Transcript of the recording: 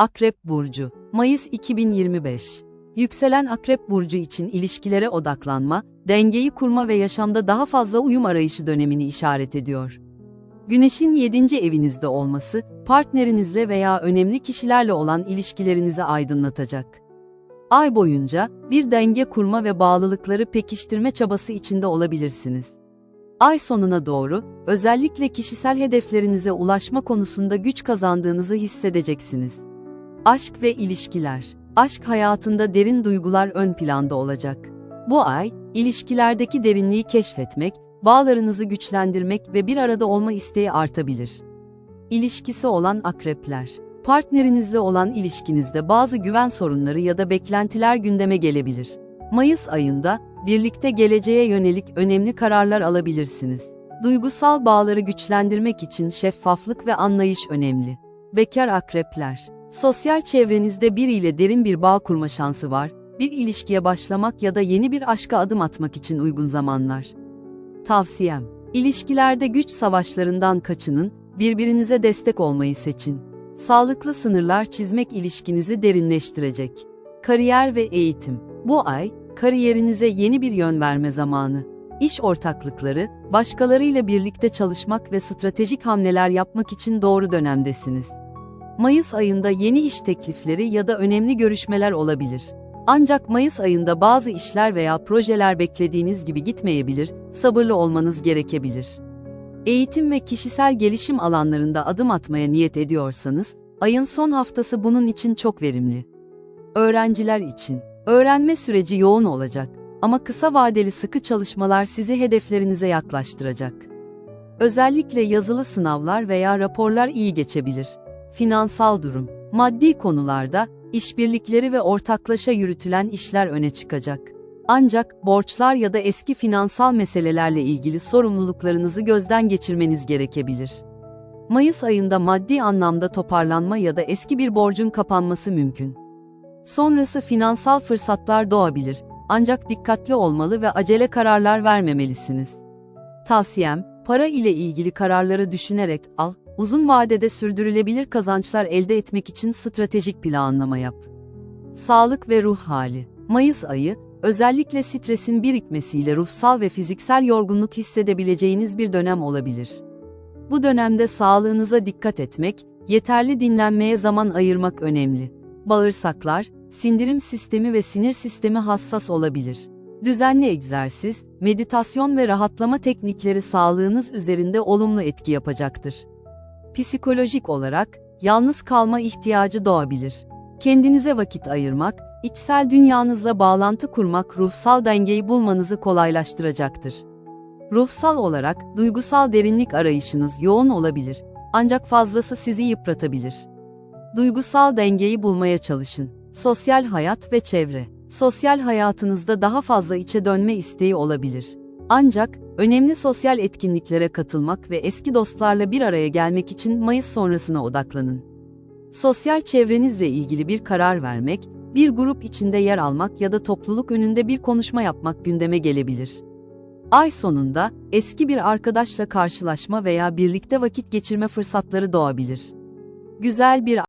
Akrep Burcu Mayıs 2025 Yükselen Akrep Burcu için ilişkilere odaklanma, dengeyi kurma ve yaşamda daha fazla uyum arayışı dönemini işaret ediyor. Güneşin 7. evinizde olması, partnerinizle veya önemli kişilerle olan ilişkilerinizi aydınlatacak. Ay boyunca bir denge kurma ve bağlılıkları pekiştirme çabası içinde olabilirsiniz. Ay sonuna doğru, özellikle kişisel hedeflerinize ulaşma konusunda güç kazandığınızı hissedeceksiniz. Aşk ve ilişkiler. Aşk hayatında derin duygular ön planda olacak. Bu ay, ilişkilerdeki derinliği keşfetmek, bağlarınızı güçlendirmek ve bir arada olma isteği artabilir. İlişkisi olan akrepler. Partnerinizle olan ilişkinizde bazı güven sorunları ya da beklentiler gündeme gelebilir. Mayıs ayında, birlikte geleceğe yönelik önemli kararlar alabilirsiniz. Duygusal bağları güçlendirmek için şeffaflık ve anlayış önemli. Bekar akrepler. Sosyal çevrenizde biriyle derin bir bağ kurma şansı var, bir ilişkiye başlamak ya da yeni bir aşka adım atmak için uygun zamanlar. Tavsiyem, ilişkilerde güç savaşlarından kaçının, birbirinize destek olmayı seçin. Sağlıklı sınırlar çizmek ilişkinizi derinleştirecek. Kariyer ve eğitim. Bu ay, kariyerinize yeni bir yön verme zamanı. İş ortaklıkları, başkalarıyla birlikte çalışmak ve stratejik hamleler yapmak için doğru dönemdesiniz. Mayıs ayında yeni iş teklifleri ya da önemli görüşmeler olabilir. Ancak Mayıs ayında bazı işler veya projeler beklediğiniz gibi gitmeyebilir, sabırlı olmanız gerekebilir. Eğitim ve kişisel gelişim alanlarında adım atmaya niyet ediyorsanız, ayın son haftası bunun için çok verimli. Öğrenciler için, öğrenme süreci yoğun olacak ama kısa vadeli sıkı çalışmalar sizi hedeflerinize yaklaştıracak. Özellikle yazılı sınavlar veya raporlar iyi geçebilir. Finansal durum, maddi konularda, işbirlikleri ve ortaklaşa yürütülen işler öne çıkacak. Ancak borçlar ya da eski finansal meselelerle ilgili sorumluluklarınızı gözden geçirmeniz gerekebilir. Mayıs ayında maddi anlamda toparlanma ya da eski bir borcun kapanması mümkün. Sonrası finansal fırsatlar doğabilir, ancak dikkatli olmalı ve acele kararlar vermemelisiniz. Tavsiyem, para ile ilgili kararları düşünerek al, uzun vadede sürdürülebilir kazançlar elde etmek için stratejik planlama yap. Sağlık ve ruh hali. Mayıs ayı, özellikle stresin birikmesiyle ruhsal ve fiziksel yorgunluk hissedebileceğiniz bir dönem olabilir. Bu dönemde sağlığınıza dikkat etmek, yeterli dinlenmeye zaman ayırmak önemli. Bağırsaklar, sindirim sistemi ve sinir sistemi hassas olabilir. Düzenli egzersiz, meditasyon ve rahatlama teknikleri sağlığınız üzerinde olumlu etki yapacaktır. Psikolojik olarak, yalnız kalma ihtiyacı doğabilir. Kendinize vakit ayırmak, içsel dünyanızla bağlantı kurmak ruhsal dengeyi bulmanızı kolaylaştıracaktır. Ruhsal olarak, duygusal derinlik arayışınız yoğun olabilir, ancak fazlası sizi yıpratabilir. Duygusal dengeyi bulmaya çalışın. Sosyal hayat ve çevre. Sosyal hayatınızda daha fazla içe dönme isteği olabilir. Ancak, önemli sosyal etkinliklere katılmak ve eski dostlarla bir araya gelmek için Mayıs sonrasına odaklanın. Sosyal çevrenizle ilgili bir karar vermek, bir grup içinde yer almak ya da topluluk önünde bir konuşma yapmak gündeme gelebilir. Ay sonunda, eski bir arkadaşla karşılaşma veya birlikte vakit geçirme fırsatları doğabilir. Güzel bir